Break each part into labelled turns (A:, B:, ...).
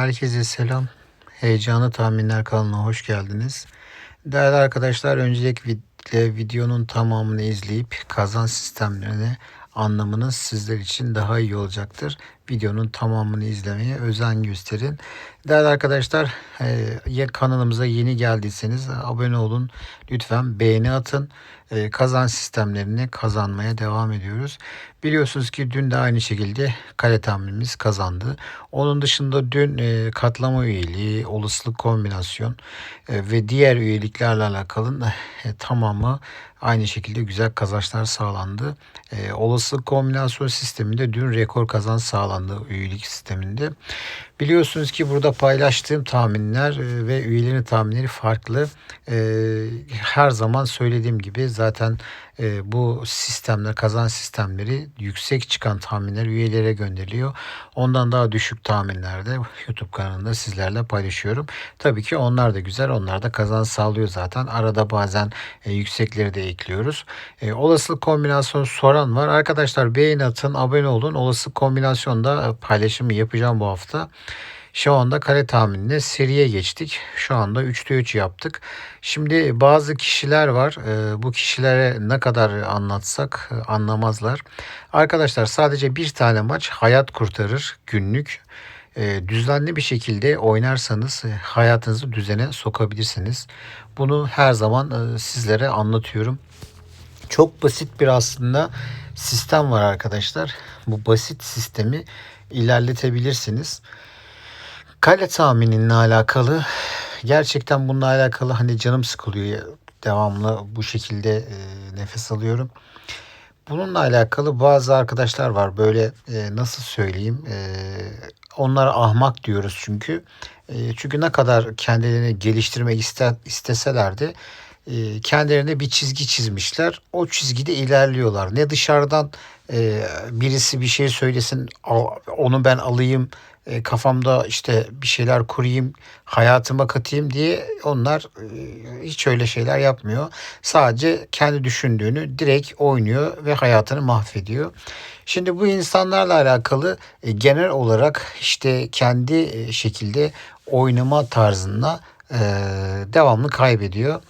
A: Herkese selam. Heyecanlı Tahminler kanalına hoş geldiniz. Değerli arkadaşlar öncelikle videonun tamamını izleyip kazan sistemlerini anlamanız sizler için daha iyi olacaktır. Videonun tamamını izlemeye özen gösterin. Değerli arkadaşlar e, kanalımıza yeni geldiyseniz abone olun. Lütfen beğeni atın. E, Kazan sistemlerini kazanmaya devam ediyoruz. Biliyorsunuz ki dün de aynı şekilde kale tahminimiz kazandı. Onun dışında dün e, katlama üyeliği, olasılık kombinasyon e, ve diğer üyeliklerle alakalı e, tamamı aynı şekilde güzel kazançlar sağlandı. E, olasılık kombinasyon sisteminde dün rekor kazan sağlandı üyelik sisteminde. Biliyorsunuz ki burada paylaştığım tahminler e, ve üyelerin tahminleri farklı. E, her zaman söylediğim gibi zaten e, bu sistemler, kazan sistemleri yüksek çıkan tahminler üyelere gönderiliyor. Ondan daha düşük tahminlerde YouTube kanalında sizlerle paylaşıyorum. Tabii ki onlar da güzel. Onlar da kazan sağlıyor zaten. Arada bazen yüksekleri de ekliyoruz. Olasılık kombinasyonu soran var. Arkadaşlar beğeni atın, abone olun. Olasılık kombinasyonda paylaşımı yapacağım bu hafta. Şu anda kare tahminine seriye geçtik. Şu anda 3'te 3 yaptık. Şimdi bazı kişiler var. Ee, bu kişilere ne kadar anlatsak e, anlamazlar. Arkadaşlar sadece bir tane maç hayat kurtarır günlük. Ee, düzenli bir şekilde oynarsanız e, hayatınızı düzene sokabilirsiniz. Bunu her zaman e, sizlere anlatıyorum. Çok basit bir aslında sistem var arkadaşlar. Bu basit sistemi ilerletebilirsiniz. Kale tahmininle alakalı gerçekten bununla alakalı hani canım sıkılıyor devamlı bu şekilde e, nefes alıyorum. Bununla alakalı bazı arkadaşlar var böyle e, nasıl söyleyeyim e, onlara ahmak diyoruz çünkü. E, çünkü ne kadar kendilerini geliştirmek iste, isteseler de e, kendilerine bir çizgi çizmişler. O çizgide ilerliyorlar. Ne dışarıdan e, birisi bir şey söylesin onu ben alayım e, kafamda işte bir şeyler kurayım, hayatıma katayım diye onlar e, hiç öyle şeyler yapmıyor. Sadece kendi düşündüğünü direkt oynuyor ve hayatını mahvediyor. Şimdi bu insanlarla alakalı e, genel olarak işte kendi e, şekilde oynama tarzında e, devamlı kaybediyor.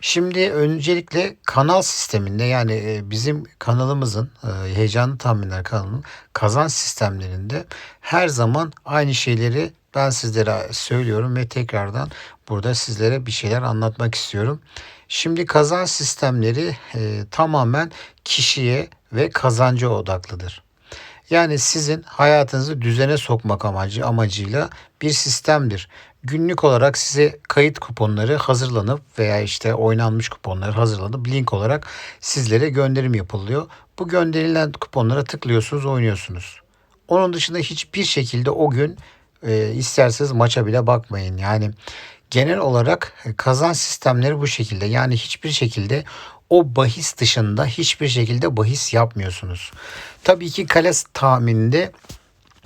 A: Şimdi öncelikle kanal sisteminde yani e, bizim kanalımızın e, Heyecanlı Tahminler kanalının kazan sistemlerinde her zaman aynı şeyleri ben sizlere söylüyorum ve tekrardan burada sizlere bir şeyler anlatmak istiyorum. Şimdi kazan sistemleri e, tamamen kişiye ve kazancı odaklıdır. Yani sizin hayatınızı düzene sokmak amacı amacıyla bir sistemdir. Günlük olarak size kayıt kuponları hazırlanıp veya işte oynanmış kuponlar hazırlanıp link olarak sizlere gönderim yapılıyor. Bu gönderilen kuponlara tıklıyorsunuz, oynuyorsunuz. Onun dışında hiçbir şekilde o gün e, isterseniz maça bile bakmayın. Yani genel olarak kazan sistemleri bu şekilde. Yani hiçbir şekilde o bahis dışında hiçbir şekilde bahis yapmıyorsunuz. Tabii ki kale tahmininde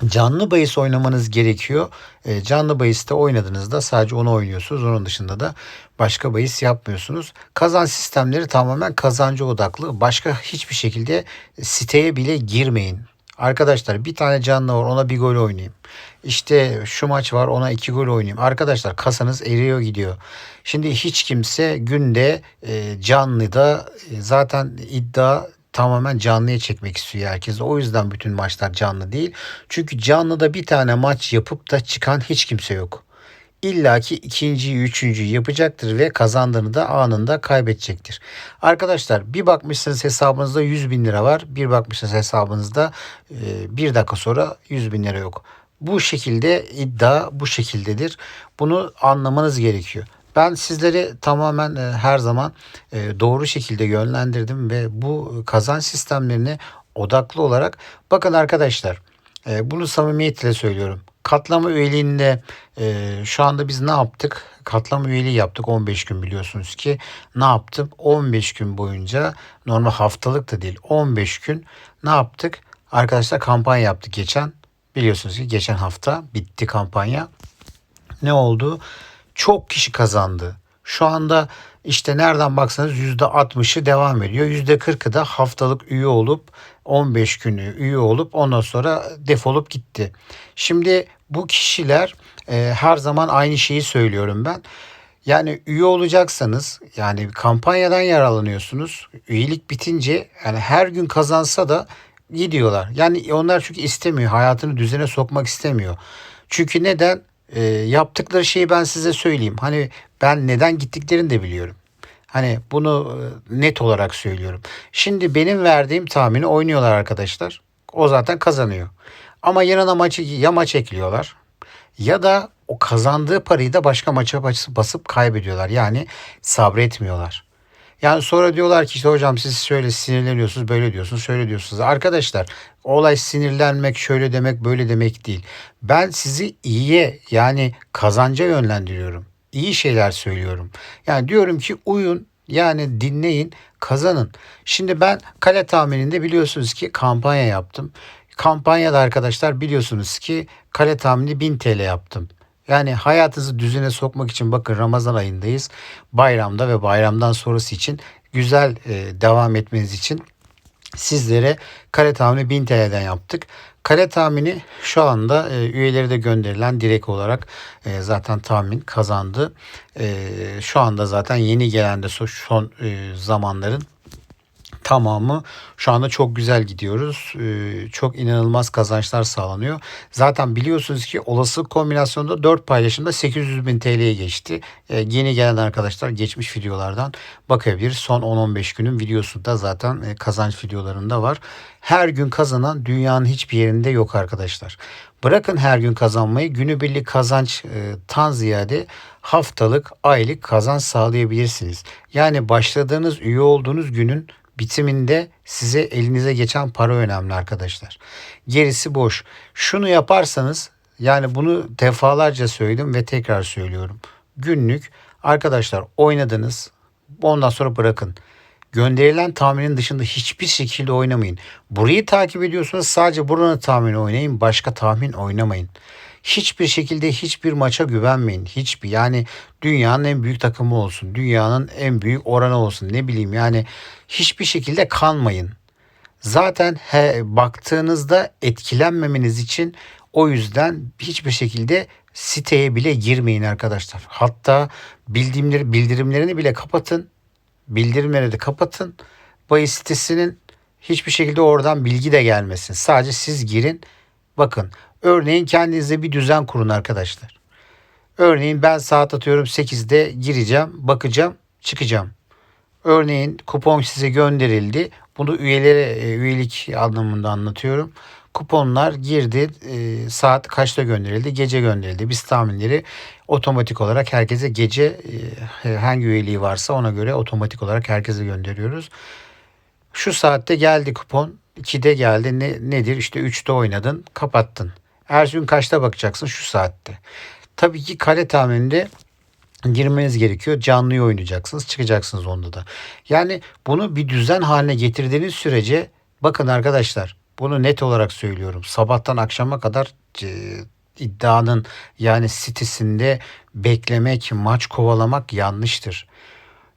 A: canlı bahis oynamanız gerekiyor. E, canlı bahiste oynadığınızda sadece onu oynuyorsunuz. Onun dışında da başka bahis yapmıyorsunuz. Kazan sistemleri tamamen kazancı odaklı. Başka hiçbir şekilde siteye bile girmeyin. Arkadaşlar bir tane canlı var ona bir gol oynayayım. İşte şu maç var ona iki gol oynayayım. Arkadaşlar kasanız eriyor gidiyor. Şimdi hiç kimse günde e, canlıda e, zaten iddia tamamen canlıya çekmek istiyor herkes. O yüzden bütün maçlar canlı değil. Çünkü canlıda bir tane maç yapıp da çıkan hiç kimse yok. İlla ki ikinciyi, üçüncüyü yapacaktır ve kazandığını da anında kaybedecektir. Arkadaşlar bir bakmışsınız hesabınızda 100 bin lira var. Bir bakmışsınız hesabınızda e, bir dakika sonra 100 bin lira yok. Bu şekilde iddia bu şekildedir. Bunu anlamanız gerekiyor. Ben sizleri tamamen e, her zaman e, doğru şekilde yönlendirdim ve bu kazanç sistemlerini odaklı olarak bakın arkadaşlar e, bunu samimiyetle söylüyorum. Katlama üyeliğinde şu anda biz ne yaptık? Katlama üyeliği yaptık 15 gün biliyorsunuz ki. Ne yaptım? 15 gün boyunca normal haftalık da değil 15 gün ne yaptık? Arkadaşlar kampanya yaptık geçen. Biliyorsunuz ki geçen hafta bitti kampanya. Ne oldu? çok kişi kazandı. Şu anda işte nereden baksanız %60'ı devam ediyor. %40'ı da haftalık üye olup 15 günü üye olup ondan sonra defolup gitti. Şimdi bu kişiler e, her zaman aynı şeyi söylüyorum ben. Yani üye olacaksanız yani kampanyadan yararlanıyorsunuz. Üyelik bitince yani her gün kazansa da gidiyorlar. Yani onlar çünkü istemiyor. Hayatını düzene sokmak istemiyor. Çünkü neden? E, yaptıkları şeyi ben size söyleyeyim. Hani ben neden gittiklerini de biliyorum. Hani bunu e, net olarak söylüyorum. Şimdi benim verdiğim tahmini oynuyorlar arkadaşlar. O zaten kazanıyor. Ama yanına maçı ya maç ekliyorlar ya da o kazandığı parayı da başka maça basıp kaybediyorlar. Yani sabretmiyorlar. Yani sonra diyorlar ki işte hocam siz şöyle sinirleniyorsunuz böyle diyorsunuz şöyle diyorsunuz. Arkadaşlar olay sinirlenmek şöyle demek böyle demek değil. Ben sizi iyiye yani kazanca yönlendiriyorum. İyi şeyler söylüyorum. Yani diyorum ki uyun yani dinleyin kazanın. Şimdi ben kale tahmininde biliyorsunuz ki kampanya yaptım. Kampanyada arkadaşlar biliyorsunuz ki kale tahmini 1000 TL yaptım. Yani hayatınızı düzene sokmak için bakın Ramazan ayındayız. Bayramda ve bayramdan sonrası için güzel e, devam etmeniz için sizlere kare tahmini 1000 TL'den yaptık. Kare tahmini şu anda e, üyeleri de gönderilen direkt olarak e, zaten tahmin kazandı. E, şu anda zaten yeni gelen de son e, zamanların tamamı şu anda çok güzel gidiyoruz. Ee, çok inanılmaz kazançlar sağlanıyor. Zaten biliyorsunuz ki olası kombinasyonda 4 paylaşımda 800 bin TL'ye geçti. Ee, yeni gelen arkadaşlar geçmiş videolardan bakabilir. Son 10-15 günün videosu da zaten e, kazanç videolarında var. Her gün kazanan dünyanın hiçbir yerinde yok arkadaşlar. Bırakın her gün kazanmayı günübirlik kazançtan ziyade haftalık, aylık kazanç sağlayabilirsiniz. Yani başladığınız üye olduğunuz günün bitiminde size elinize geçen para önemli arkadaşlar. Gerisi boş. Şunu yaparsanız yani bunu defalarca söyledim ve tekrar söylüyorum. Günlük arkadaşlar oynadınız ondan sonra bırakın. Gönderilen tahminin dışında hiçbir şekilde oynamayın. Burayı takip ediyorsanız sadece buranın tahmini oynayın. Başka tahmin oynamayın hiçbir şekilde hiçbir maça güvenmeyin. Hiçbir yani dünyanın en büyük takımı olsun. Dünyanın en büyük oranı olsun. Ne bileyim yani hiçbir şekilde kanmayın. Zaten he, baktığınızda etkilenmemeniz için o yüzden hiçbir şekilde siteye bile girmeyin arkadaşlar. Hatta bildirimleri, bildirimlerini bile kapatın. Bildirimleri de kapatın. Bahis sitesinin hiçbir şekilde oradan bilgi de gelmesin. Sadece siz girin. Bakın Örneğin kendinize bir düzen kurun arkadaşlar. Örneğin ben saat atıyorum 8'de gireceğim, bakacağım, çıkacağım. Örneğin kupon size gönderildi. Bunu üyelere e, üyelik anlamında anlatıyorum. Kuponlar girdi. E, saat kaçta gönderildi? Gece gönderildi. Biz tahminleri otomatik olarak herkese gece e, hangi üyeliği varsa ona göre otomatik olarak herkese gönderiyoruz. Şu saatte geldi kupon. 2'de geldi. Ne, nedir? İşte 3'te oynadın. Kapattın. Her gün kaçta bakacaksın? Şu saatte. Tabii ki kale tahmininde girmeniz gerekiyor. Canlıyı oynayacaksınız. Çıkacaksınız onda da. Yani bunu bir düzen haline getirdiğiniz sürece bakın arkadaşlar bunu net olarak söylüyorum. Sabahtan akşama kadar e, iddianın yani sitesinde beklemek, maç kovalamak yanlıştır.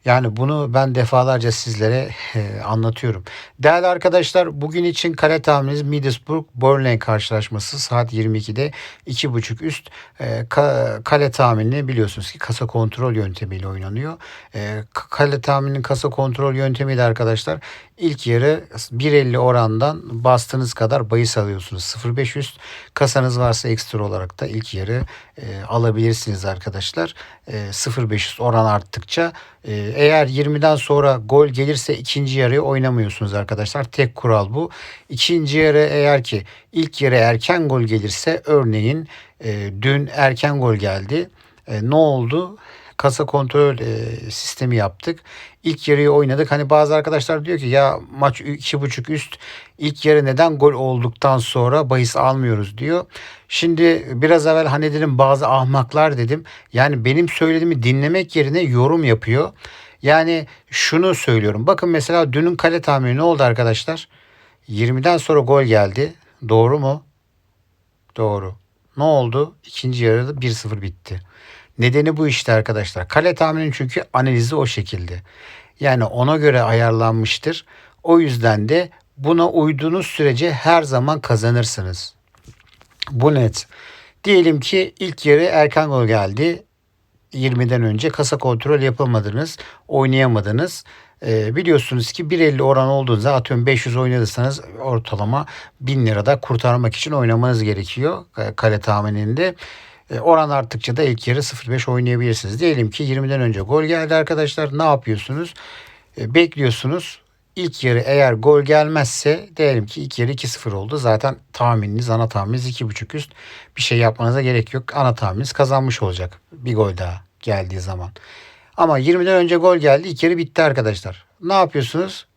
A: Yani bunu ben defalarca sizlere e, anlatıyorum. Değerli arkadaşlar bugün için kale tahminimiz Middlesbrough Burnley karşılaşması saat 22'de 2.5 üst e, ka, kale tahminini biliyorsunuz ki kasa kontrol yöntemiyle oynanıyor. E, kale tahmininin kasa kontrol yöntemi de arkadaşlar ilk yarı 1.50 orandan bastığınız kadar bahis alıyorsunuz. 0.5 üst kasanız varsa ekstra olarak da ilk yarı e, alabilirsiniz arkadaşlar. E, 0.500 oran arttıkça e, eğer 20'den sonra gol gelirse ikinci yarıyı oynamıyorsunuz arkadaşlar. Tek kural bu. İkinci yarı eğer ki ilk yarı erken gol gelirse örneğin e, dün erken gol geldi. E, ne oldu? Kasa kontrol e, sistemi yaptık. İlk yarıyı oynadık. Hani bazı arkadaşlar diyor ki ya maç iki buçuk üst ilk yarı neden gol olduktan sonra bahis almıyoruz diyor. Şimdi biraz evvel hani dedim bazı ahmaklar dedim. Yani benim söylediğimi dinlemek yerine yorum yapıyor. Yani şunu söylüyorum. Bakın mesela dünün kale tahmini ne oldu arkadaşlar? 20'den sonra gol geldi. Doğru mu? Doğru. Ne oldu? İkinci yarıda 1-0 bitti. Nedeni bu işte arkadaşlar. Kale tahminin çünkü analizi o şekilde. Yani ona göre ayarlanmıştır. O yüzden de buna uyduğunuz sürece her zaman kazanırsınız. Bu net. Diyelim ki ilk yarı erken gol geldi. 20'den önce kasa kontrol yapamadınız, oynayamadınız. Ee, biliyorsunuz ki 1.50 oran olduğunda atıyorum 500 oynadıysanız ortalama 1000 lirada kurtarmak için oynamanız gerekiyor e, kale tahmininde. E, oran arttıkça da ilk yarı 0.5 oynayabilirsiniz. Diyelim ki 20'den önce gol geldi arkadaşlar. Ne yapıyorsunuz? E, bekliyorsunuz. İlk yarı eğer gol gelmezse diyelim ki ilk yarı 2-0 oldu. Zaten tahmininiz ana tahmininiz 2.5 üst. Bir şey yapmanıza gerek yok. Ana tahmininiz kazanmış olacak. Bir gol daha geldiği zaman. Ama 20'den önce gol geldi. İlk yarı bitti arkadaşlar. Ne yapıyorsunuz?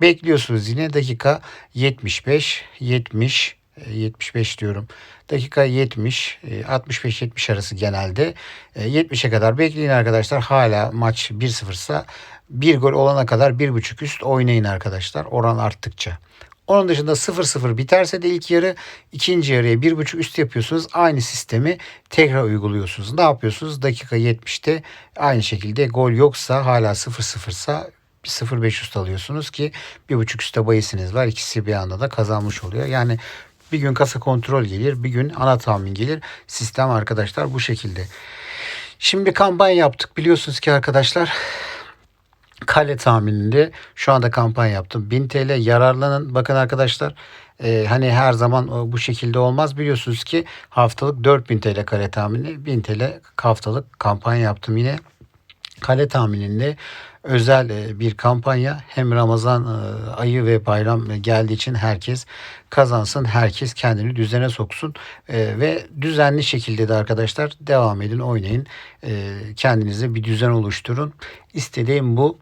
A: Bekliyorsunuz yine dakika 75, 70, 75 diyorum. Dakika 70, 65-70 arası genelde. 70'e kadar bekleyin arkadaşlar. Hala maç 1-0 ise bir gol olana kadar 1.5 üst oynayın arkadaşlar. Oran arttıkça. Onun dışında 0-0 biterse de ilk yarı ikinci yarıya 1.5 üst yapıyorsunuz. Aynı sistemi tekrar uyguluyorsunuz. Ne yapıyorsunuz? Dakika 70'te aynı şekilde gol yoksa hala 0-0 ise 0.5 üst alıyorsunuz ki 1.5 üstte bayisiniz var. İkisi bir anda da kazanmış oluyor. Yani bir gün kasa kontrol gelir, bir gün ana tahmin gelir. Sistem arkadaşlar bu şekilde. Şimdi kampanya yaptık biliyorsunuz ki arkadaşlar kale tahmininde şu anda kampanya yaptım. 1000 TL yararlanın. Bakın arkadaşlar e, hani her zaman bu şekilde olmaz. Biliyorsunuz ki haftalık 4000 TL kale tahmini 1000 TL haftalık kampanya yaptım yine. Kale tahmininde özel e, bir kampanya hem Ramazan e, ayı ve bayram geldiği için herkes kazansın, herkes kendini düzene soksun e, ve düzenli şekilde de arkadaşlar devam edin, oynayın. Kendinize bir düzen oluşturun. İstediğim bu.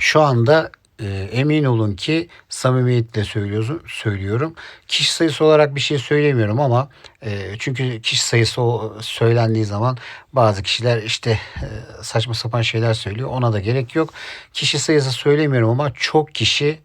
A: Şu anda e, emin olun ki samimiyetle söylüyorum, söylüyorum. Kişi sayısı olarak bir şey söylemiyorum ama e, çünkü kişi sayısı o söylendiği zaman bazı kişiler işte e, saçma sapan şeyler söylüyor. Ona da gerek yok. Kişi sayısı söylemiyorum ama çok kişi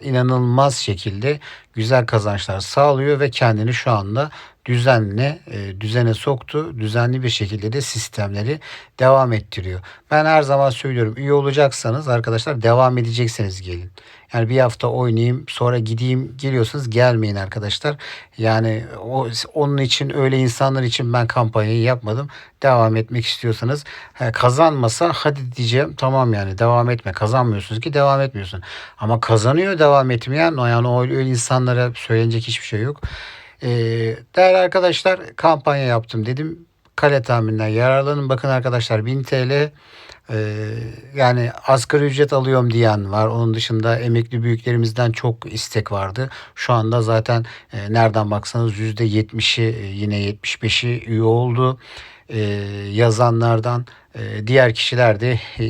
A: inanılmaz şekilde güzel kazançlar sağlıyor ve kendini şu anda düzenle e, düzene soktu. Düzenli bir şekilde de sistemleri devam ettiriyor. Ben her zaman söylüyorum üye olacaksanız arkadaşlar devam edecekseniz gelin. Yani bir hafta oynayayım sonra gideyim geliyorsanız gelmeyin arkadaşlar. Yani o, onun için öyle insanlar için ben kampanyayı yapmadım. Devam etmek istiyorsanız he, kazanmasa hadi diyeceğim tamam yani devam etme kazanmıyorsunuz ki devam etmiyorsun. Ama kazanıyor devam etmeyen yani öyle insanlara söylenecek hiçbir şey yok. Ee, değerli arkadaşlar kampanya yaptım dedim. Kale tahmininden yararlanın. Bakın arkadaşlar 1000 TL ee, yani asgari ücret alıyorum diyen var. Onun dışında emekli büyüklerimizden çok istek vardı. Şu anda zaten e, nereden baksanız %70'i e, yine 75'i üye oldu. E, yazanlardan e, diğer kişiler de e,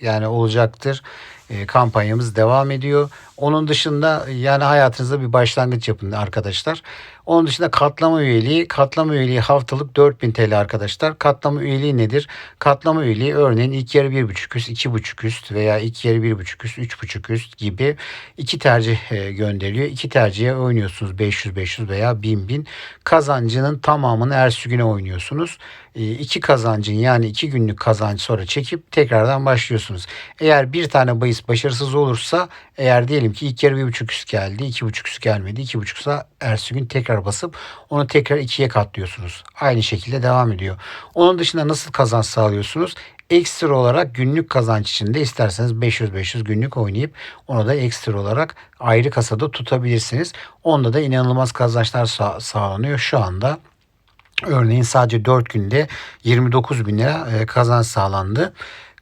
A: yani olacaktır. E, kampanyamız devam ediyor. Onun dışında yani hayatınızda bir başlangıç yapın arkadaşlar. Onun dışında katlama üyeliği. Katlama üyeliği haftalık 4000 TL arkadaşlar. Katlama üyeliği nedir? Katlama üyeliği örneğin ilk yarı 1.5 üst, 2.5 üst veya ilk yarı 1.5 üst, 3.5 üst gibi iki tercih e, gönderiliyor. İki tercihe oynuyorsunuz 500 500 veya 1000 1000. Kazancının tamamını ertesi güne oynuyorsunuz. E, iki kazancın yani iki günlük kazancı sonra çekip tekrardan başlıyorsunuz. Eğer bir tane bahis başarısız olursa eğer diyelim ki ilk yarı bir buçuk üst geldi, iki buçuk üst gelmedi, iki buçuksa ertesi gün tekrar basıp onu tekrar ikiye katlıyorsunuz. Aynı şekilde devam ediyor. Onun dışında nasıl kazanç sağlıyorsunuz? Ekstra olarak günlük kazanç için de isterseniz 500-500 günlük oynayıp onu da ekstra olarak ayrı kasada tutabilirsiniz. Onda da inanılmaz kazançlar sağ, sağlanıyor. Şu anda örneğin sadece 4 günde 29 bin lira e, kazanç sağlandı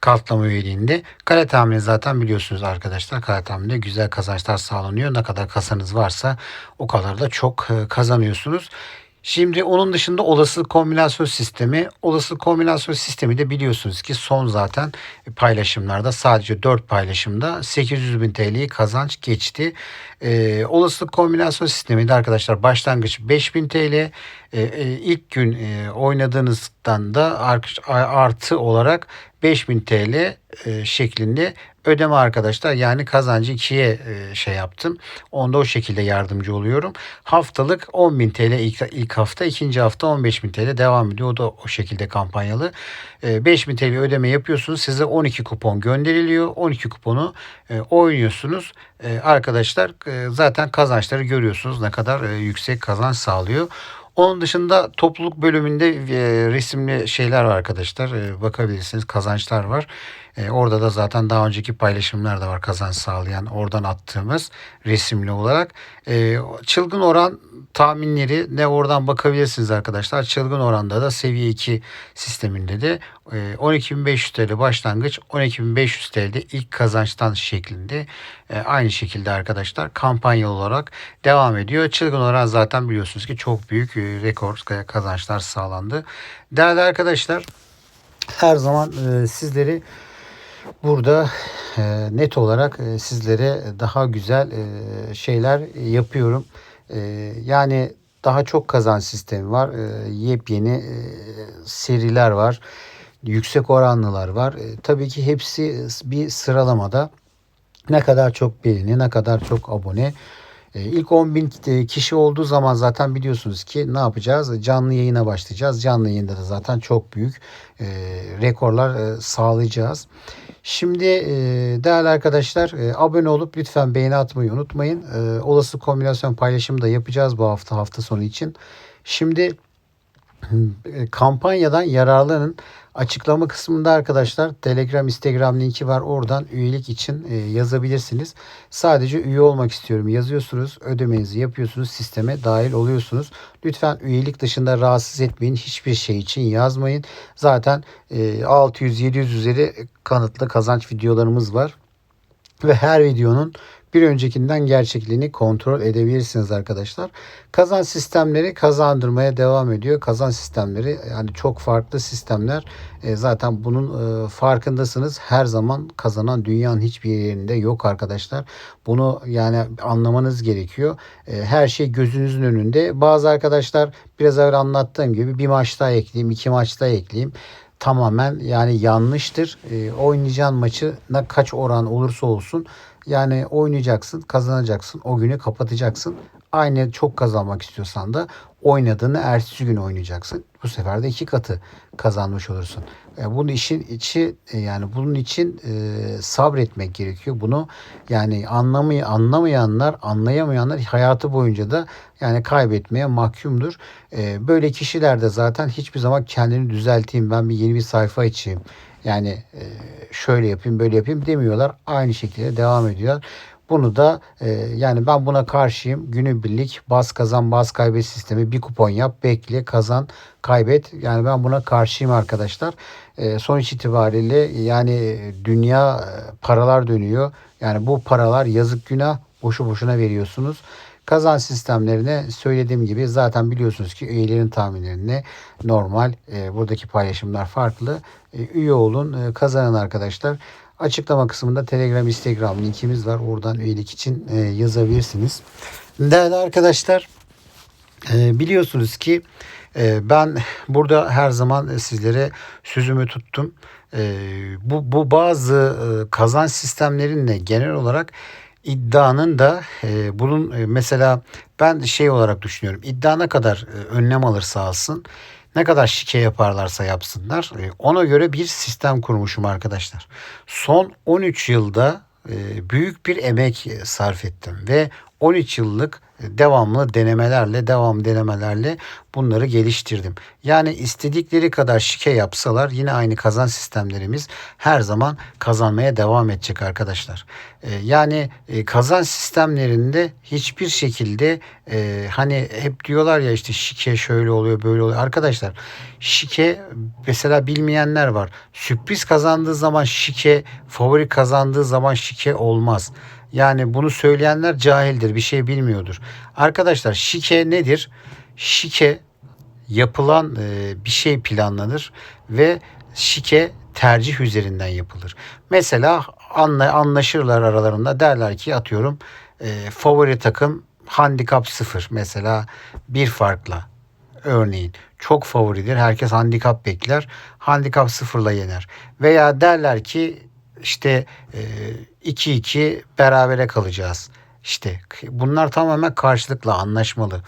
A: katlama üyeliğinde. Kale tahmini zaten biliyorsunuz arkadaşlar. Kale tahmininde güzel kazançlar sağlanıyor. Ne kadar kasanız varsa o kadar da çok e, kazanıyorsunuz. Şimdi onun dışında olasılık kombinasyon sistemi. Olasılık kombinasyon sistemi de biliyorsunuz ki son zaten paylaşımlarda sadece 4 paylaşımda 800 bin TL'yi kazanç geçti. Ee, olasılık kombinasyon sistemi de arkadaşlar başlangıç 5000 TL. Ee, e, ilk gün e, oynadığınızdan da artı olarak 5000 TL e, şeklinde ödeme arkadaşlar. Yani kazancı ikiye e, şey yaptım. Onda o şekilde yardımcı oluyorum. Haftalık 10.000 TL ilk, hafta, ikinci hafta 15.000 TL devam ediyor. O da o şekilde kampanyalı. E, 5.000 TL ödeme yapıyorsunuz. Size 12 kupon gönderiliyor. 12 kuponu e, oynuyorsunuz. E, arkadaşlar e, zaten kazançları görüyorsunuz. Ne kadar e, yüksek kazanç sağlıyor. Onun dışında topluluk bölümünde e, resimli şeyler var arkadaşlar. E, bakabilirsiniz. Kazançlar var. E, orada da zaten daha önceki paylaşımlar da var kazanç sağlayan. Oradan attığımız resimli olarak. E, çılgın oran tahminleri ne oradan bakabilirsiniz arkadaşlar. Çılgın oranda da seviye 2 sisteminde de e, 12.500 TL başlangıç 12.500 TL'de ilk kazançtan şeklinde e, aynı şekilde arkadaşlar kampanya olarak devam ediyor. Çılgın oran zaten biliyorsunuz ki çok büyük e, rekor kazançlar sağlandı. Değerli arkadaşlar her zaman e, sizleri burada e, net olarak e, sizlere daha güzel e, şeyler yapıyorum. E, yani daha çok kazanç sistemi var. E, yepyeni e, seriler var. Yüksek oranlılar var. E, tabii ki hepsi bir sıralamada ne kadar çok beğeni, ne kadar çok abone. E, ilk 10 bin kişi olduğu zaman zaten biliyorsunuz ki ne yapacağız? Canlı yayına başlayacağız. Canlı yayında da zaten çok büyük e, rekorlar e, sağlayacağız. Şimdi e, değerli arkadaşlar e, abone olup lütfen beğeni atmayı unutmayın. E, olası kombinasyon paylaşımı da yapacağız bu hafta hafta sonu için. Şimdi e, kampanyadan yararlanın. Açıklama kısmında arkadaşlar Telegram, Instagram linki var. Oradan üyelik için e, yazabilirsiniz. Sadece üye olmak istiyorum yazıyorsunuz. Ödemenizi yapıyorsunuz. Sisteme dahil oluyorsunuz. Lütfen üyelik dışında rahatsız etmeyin. Hiçbir şey için yazmayın. Zaten 600-700 e, üzeri kanıtlı kazanç videolarımız var. Ve her videonun bir öncekinden gerçekliğini kontrol edebilirsiniz arkadaşlar. Kazan sistemleri kazandırmaya devam ediyor. Kazan sistemleri yani çok farklı sistemler. E, zaten bunun e, farkındasınız. Her zaman kazanan dünyanın hiçbir yerinde yok arkadaşlar. Bunu yani anlamanız gerekiyor. E, her şey gözünüzün önünde. Bazı arkadaşlar biraz evvel anlattığım gibi bir maç daha ekleyeyim, iki maç daha ekleyeyim tamamen yani yanlıştır. E, oynayacağın maçına kaç oran olursa olsun yani oynayacaksın, kazanacaksın, o günü kapatacaksın. Aynı çok kazanmak istiyorsan da oynadığını ertesi gün oynayacaksın. Bu sefer de iki katı kazanmış olursun. E, bunun işin içi e, yani bunun için e, sabretmek gerekiyor. Bunu yani anlamay anlamayanlar, anlayamayanlar hayatı boyunca da yani kaybetmeye mahkumdur. E, böyle kişiler de zaten hiçbir zaman kendini düzelteyim, ben bir yeni bir sayfa açayım. Yani e, şöyle yapayım, böyle yapayım demiyorlar. Aynı şekilde devam ediyorlar. Bunu da e, yani ben buna karşıyım. Günübirlik bas kazan bas kaybet sistemi bir kupon yap bekle kazan kaybet. Yani ben buna karşıyım arkadaşlar. E, sonuç itibariyle yani dünya e, paralar dönüyor. Yani bu paralar yazık günah boşu boşuna veriyorsunuz. Kazan sistemlerine söylediğim gibi zaten biliyorsunuz ki üyelerin tahminlerine normal e, buradaki paylaşımlar farklı. E, üye olun e, kazanın arkadaşlar. Açıklama kısmında Telegram, Instagram linkimiz var. Oradan üyelik için e, yazabilirsiniz. Değerli arkadaşlar e, biliyorsunuz ki e, ben burada her zaman sizlere sözümü tuttum. E, bu, bu bazı e, kazanç sistemlerinle genel olarak iddianın da e, bunun e, mesela ben şey olarak düşünüyorum. İddia ne kadar e, önlem alırsa alsın ne kadar şike yaparlarsa yapsınlar e, ona göre bir sistem kurmuşum arkadaşlar. Son 13 yılda e, büyük bir emek sarf ettim ve 13 yıllık devamlı denemelerle, devam denemelerle bunları geliştirdim. Yani istedikleri kadar şike yapsalar yine aynı kazan sistemlerimiz her zaman kazanmaya devam edecek arkadaşlar. Ee, yani e, kazan sistemlerinde hiçbir şekilde e, hani hep diyorlar ya işte şike şöyle oluyor böyle oluyor. Arkadaşlar şike mesela bilmeyenler var. Sürpriz kazandığı zaman şike, favori kazandığı zaman şike olmaz. Yani bunu söyleyenler cahildir, bir şey bilmiyordur. Arkadaşlar şike nedir? Şike yapılan e, bir şey planlanır ve şike tercih üzerinden yapılır. Mesela anla, anlaşırlar aralarında derler ki atıyorum e, favori takım handikap sıfır mesela bir farkla örneğin çok favoridir. Herkes handikap bekler. Handikap sıfırla yener. Veya derler ki işte 2-2 e, berabere kalacağız. İşte bunlar tamamen karşılıklı anlaşmalı.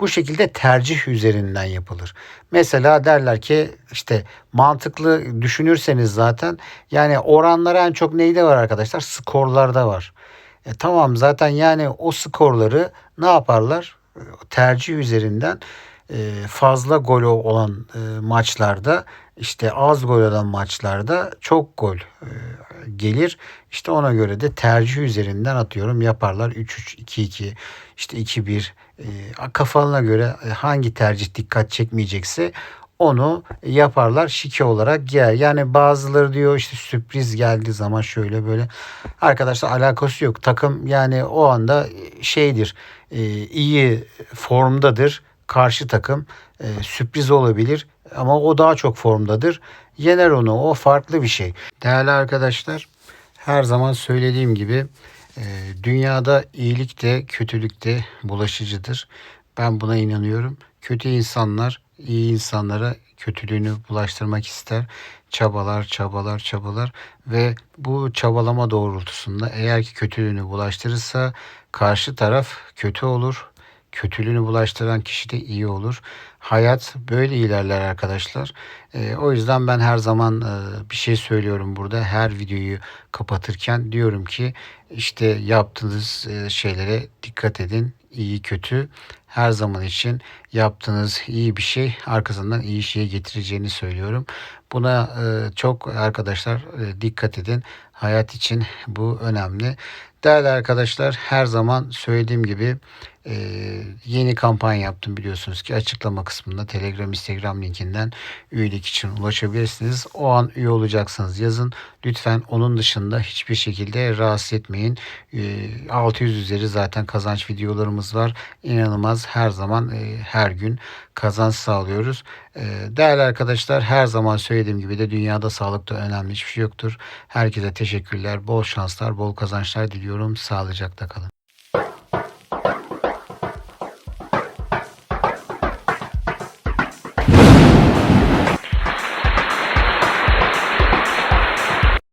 A: Bu şekilde tercih üzerinden yapılır. Mesela derler ki işte mantıklı düşünürseniz zaten yani oranlar en çok neyde var arkadaşlar? Skorlarda var. E, tamam zaten yani o skorları ne yaparlar? Tercih üzerinden e, fazla gol olan e, maçlarda işte az gol olan maçlarda çok gol e, gelir. İşte ona göre de tercih üzerinden atıyorum yaparlar 3-3, 2-2, işte 2-1 e, kafalarına göre hangi tercih dikkat çekmeyecekse onu yaparlar şike olarak giyer. Yani bazıları diyor işte sürpriz geldiği zaman şöyle böyle. Arkadaşlar alakası yok. Takım yani o anda şeydir e, iyi formdadır. Karşı takım e, sürpriz olabilir ama o daha çok formdadır. Yener onu o farklı bir şey. Değerli arkadaşlar her zaman söylediğim gibi e, dünyada iyilik de kötülük de bulaşıcıdır. Ben buna inanıyorum. Kötü insanlar iyi insanlara kötülüğünü bulaştırmak ister. Çabalar, çabalar, çabalar ve bu çabalama doğrultusunda eğer ki kötülüğünü bulaştırırsa karşı taraf kötü olur. Kötülüğünü bulaştıran kişi de iyi olur. Hayat böyle ilerler arkadaşlar. E, o yüzden ben her zaman e, bir şey söylüyorum burada. Her videoyu kapatırken diyorum ki işte yaptığınız e, şeylere dikkat edin. İyi kötü her zaman için yaptığınız iyi bir şey arkasından iyi şeye getireceğini söylüyorum. Buna e, çok arkadaşlar e, dikkat edin. Hayat için bu önemli. Değerli arkadaşlar her zaman söylediğim gibi e, yeni kampanya yaptım biliyorsunuz ki açıklama kısmında Telegram Instagram linkinden üyelik için ulaşabilirsiniz. O an üye olacaksınız yazın. Lütfen onun dışında hiçbir şekilde rahatsız etmeyin. E, 600 üzeri zaten kazanç videolarımız var. İnanılmaz her zaman e, her gün kazanç sağlıyoruz. E, değerli arkadaşlar her zaman söylediğim gibi de dünyada sağlıkta önemli hiçbir şey yoktur. Herkese teşekkürler. Bol şanslar, bol kazançlar diliyorum. Sağlıcakla kalın.